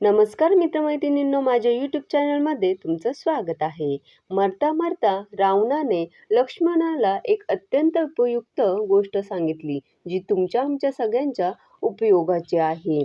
नमस्कार मित्रमैत्रिणींनो माझ्या यूट्यूब चॅनलमध्ये तुमचं स्वागत आहे. मरता मरता रावणाने लक्ष्मणाला एक अत्यंत उपयुक्त गोष्ट सांगितली जी तुमच्या आमच्या सगळ्यांच्या उपयोगाची आहे.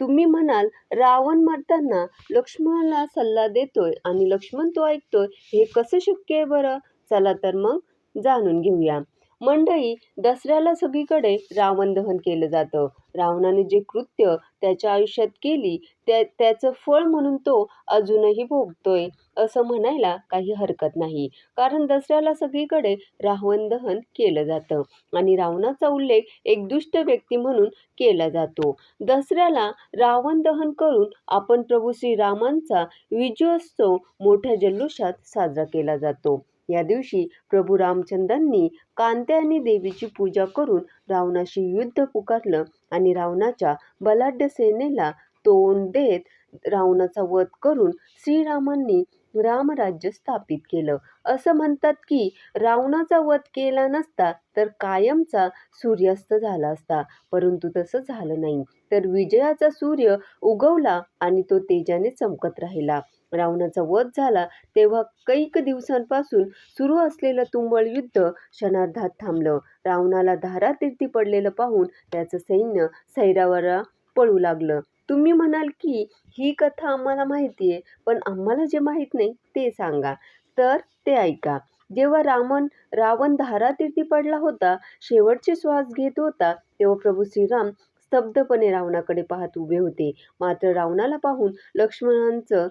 तुम्ही म्हणाल रावण मरताना लक्ष्मणाला सल्ला देतोय आणि लक्ष्मण तो ऐकतोय हे कसं शक्य आहे बरं? चला तर मग जाणून घेऊया. मंडळी दसऱ्याला सगळीकडे रावण दहन केलं जातं. रावणाने जे कृत्य त्याच्या आयुष्यात केली त्या त्याचं फळ म्हणून तो अजूनही भोगतोय असं म्हणायला काही हरकत नाही. कारण दसऱ्याला सगळीकडे रावण दहन केलं जातं आणि रावणाचा उल्लेख एक दुष्ट व्यक्ती म्हणून केला जातो. दसऱ्याला रावण दहन करून आपण प्रभू श्रीरामांचा विजयोत्सव मोठ्या जल्लोषात साजरा केला जातो. या दिवशी प्रभू रामचंद्रांनी कांते आणि देवीची पूजा करून रावणाशी युद्ध पुकारलं आणि रावणाच्या बलाढ्य सेनेला तोंड देत रावणाचा वध करून श्रीरामांनी रामराज्य स्थापित केलं. असं म्हणतात की रावणाचा वध केला नसता तर कायमचा सूर्यास्त झाला असता परंतु तसं झालं नाही. तर विजयाचा सूर्य उगवला आणि तो तेजाने चमकत राहिला. रावणाचा वध झाला तेव्हा कैक दिवसांपासून सुरू असलेलं तुंबळ युद्ध क्षणार्धात थांबलं. रावणाला धारातीर्थी पडलेलं पाहून त्याचं सैन्य सैरावरा पळू लागलं. तुम्ही म्हणाल की ही कथा आम्हाला माहिती आहे पण आम्हाला जे माहीत नाही ते सांगा. तर ते ऐका. जेव्हा रामन रावण धारातीर्थी पडला होता शेवटचे श्वास घेत होता तेव्हा प्रभू श्रीराम स्तब्धपणे रावणाकडे पाहत उभे होते. मात्र रावणाला पाहून लक्ष्मणांचं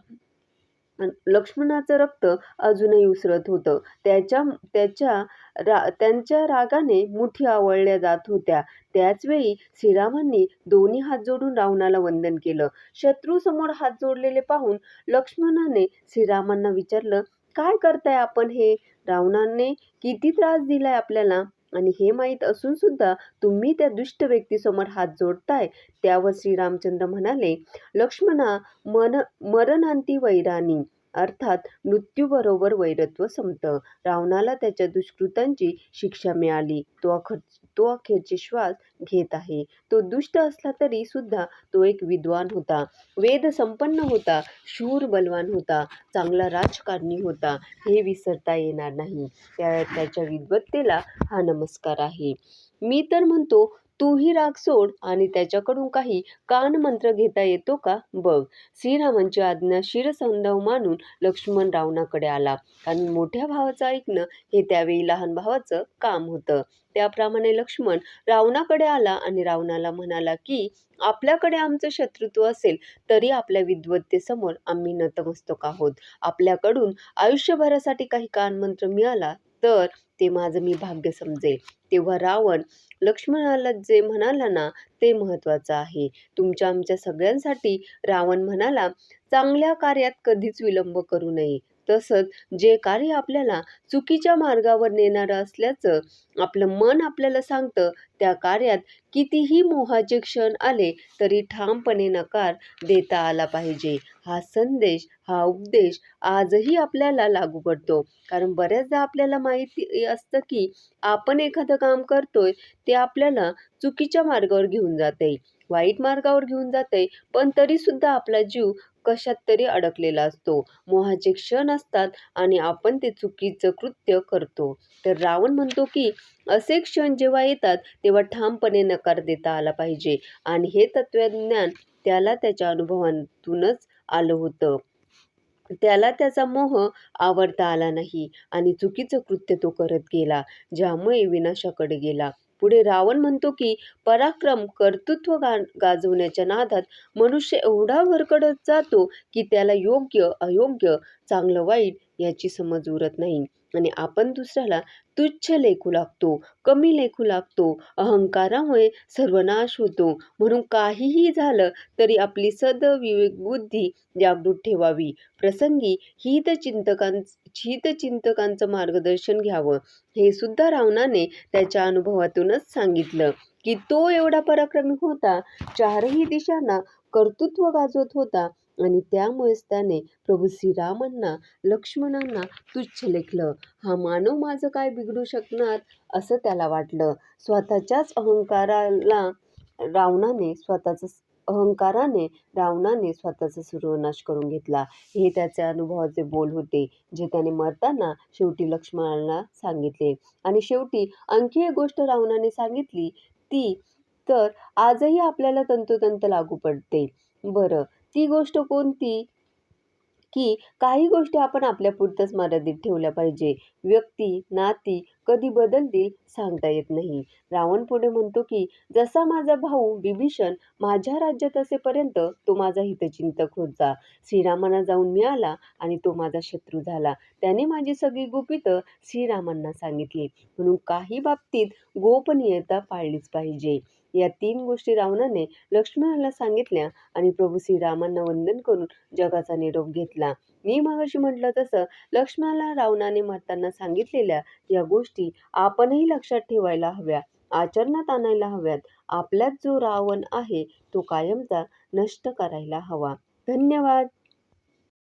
लक्ष्मणाचं रक्त अजूनही उसळत होतं. त्याच्या त्याच्या रा त्यांच्या रागाने मुठी आवळल्या जात होत्या. त्याचवेळी श्रीरामांनी दोन्ही हात जोडून रावणाला वंदन केलं. शत्रूसमोर हात जोडलेले पाहून लक्ष्मणाने श्रीरामांना विचारलं काय करताय आपण हे? रावणाने किती त्रास दिलाय आपल्याला? आणि हे माहीत असून सुद्धा तुम्ही त्या दुष्ट व्यक्तीसमोर हात जोडताय. त्यावर श्रीरामचंद्र म्हणाले लक्ष्मणा मन मरणांती वैराणी. अर्थात मृत्यूबरोबर वैरत्व संपतं. रावणाला त्याच्या दुष्कृतांची शिक्षा मिळाली. तो अखर तो अखेरचे श्वास घेत आहे. तो दुष्ट असला तरी सुद्धा तो एक विद्वान होता. वेद संपन्न होता. शूर बलवान होता. चांगला राजकारणी होता. हे विसरता येणार नाही. त्या त्याच्या विद्वत्तेला हा नमस्कार आहे. मी तर म्हणतो तूही राग सोड आणि त्याच्याकडून काही कानमंत्र घेता येतो का? बघ. श्रीरामांची आज्ञा शिरसंधव मानून लक्ष्मण रावणाकडे आला कारण मोठ्या भावाचं ऐकणं हे त्यावेळी लहान भावाचं काम होतं. त्याप्रमाणे लक्ष्मण रावणाकडे आला आणि रावणाला म्हणाला की आपल्याकडे आमचं शत्रुत्व असेल तरी आपल्या विद्वत्तेसमोर आम्ही नतमस्तक आहोत. आपल्याकडून आयुष्यभरासाठी काही कानमंत्र मिळाला तर ते माझं मी भाग्य समजेल. तेव्हा रावण लक्ष्मणाला जे म्हणाला ना ते महत्त्वाचं आहे. तुमच्या आमच्या सगळ्यांसाठी रावण म्हणाला चांगल्या कार्यात कधीच विलंब करू नये. तसंच जे कार्य आपल्याला चुकीच्या मार्गावर नेणारं असल्याचं आपलं मन आपल्याला सांगतं त्या कार्यात कितीही मोहाचे क्षण आले तरी ठामपणे नकार देता आला पाहिजे. हा संदेश हा उपदेश आजही आपल्याला लागू पडतो. कारण बऱ्याचदा आपल्याला माहिती असतं की आपण एखादं काम करतोय ते आपल्याला चुकीच्या मार्गावर घेऊन जाते वाईट मार्गावर घेऊन जाते पण तरीसुद्धा आपला जीव कशात तरी अडकलेला असतो. मोहाचे क्षण असतात आणि आपण ते चुकीचं कृत्य करतो. तर रावण म्हणतो की असे क्षण जेव्हा येतात तेव्हा ठामपणे नकार देता आला पाहिजे. आणि हे तत्वज्ञान त्याला त्याच्या अनुभवातूनच आलं होतं. त्याला त्याचा मोह आवडता आला नाही आणि चुकीचं कृत्य तो करत गेला ज्यामुळे विनाशाकडे गेला. पुढे रावण म्हणतो की पराक्रम कर्तृत्व गा गाजवण्याच्या नादात मनुष्य एवढा भरकडत जातो की त्याला योग्य अयोग्य चांगलं वाईट याची समज उरत नाही. आणि आपण दुसऱ्याला तुच्छ लेखू लागतो कमी लेखू लागतो अहंकारामुळे सर्वनाश होतो. म्हणून काहीही झालं तरी आपली सदविवेक बुद्धी जागृत ठेवावी. प्रसंगी हितचिंतकां हितचिंतकांचं मार्गदर्शन घ्यावं. हे सुद्धा रावणाने त्याच्या अनुभवातूनच सांगितलं की तो एवढा पराक्रमी होता चारही दिशांना कर्तृत्व गाजवत होता आणि त्यामुळेच त्याने प्रभू श्रीरामांना लक्ष्मणांना तुच्छ लेखलं हा मानव माझं काय बिघडू शकणार असं त्याला वाटलं स्वतःच्याच अहंकाराला रावणाने स्वतःचं अहंकाराने रावणाने स्वतःचा सर्वनाश करून घेतला. हे त्याचे अनुभवाचे बोल होते, जे त्याने मरताना शेवटी लक्ष्मणाला सांगितले. आणि शेवटी आणखी एक गोष्ट रावणाने सांगितली ती तर आजही आपल्याला तंतोतंत लागू पडते. बरं, ती गोष्ट कोणती? की काही गोष्टी आपण आपल्यापुरत्याच मर्यादित ठेवल्या पाहिजे. व्यक्ती, नाती कधी बदलतील सांगता येत नाही. रावण पुढे म्हणतो की जसा माझा भाऊ बिभीषण माझ्या राज्यात असेपर्यंत तो माझा हितचिंतक होता. श्रीरामांना जाऊन मिळाला आणि तो माझा शत्रू झाला. त्याने माझी सगळी गुपितं श्रीरामांना सांगितली. म्हणून काही बाबतीत गोपनीयता पाळलीच पाहिजे. या तीन गोष्टी रावणाने लक्ष्मणाला सांगितल्या आणि प्रभू श्रीरामांना वंदन करून जगाचा निरोप घेतला. मी मगाशी म्हटलं तसं लक्ष्मणाला रावणाने मरताना सांगितलेल्या या गोष्टी आपणही लक्षात ठेवायला हव्या, आचरणात आणायला हव्यात. आपल्यात जो रावण आहे तो कायमचा नष्ट करायला हवा. धन्यवाद.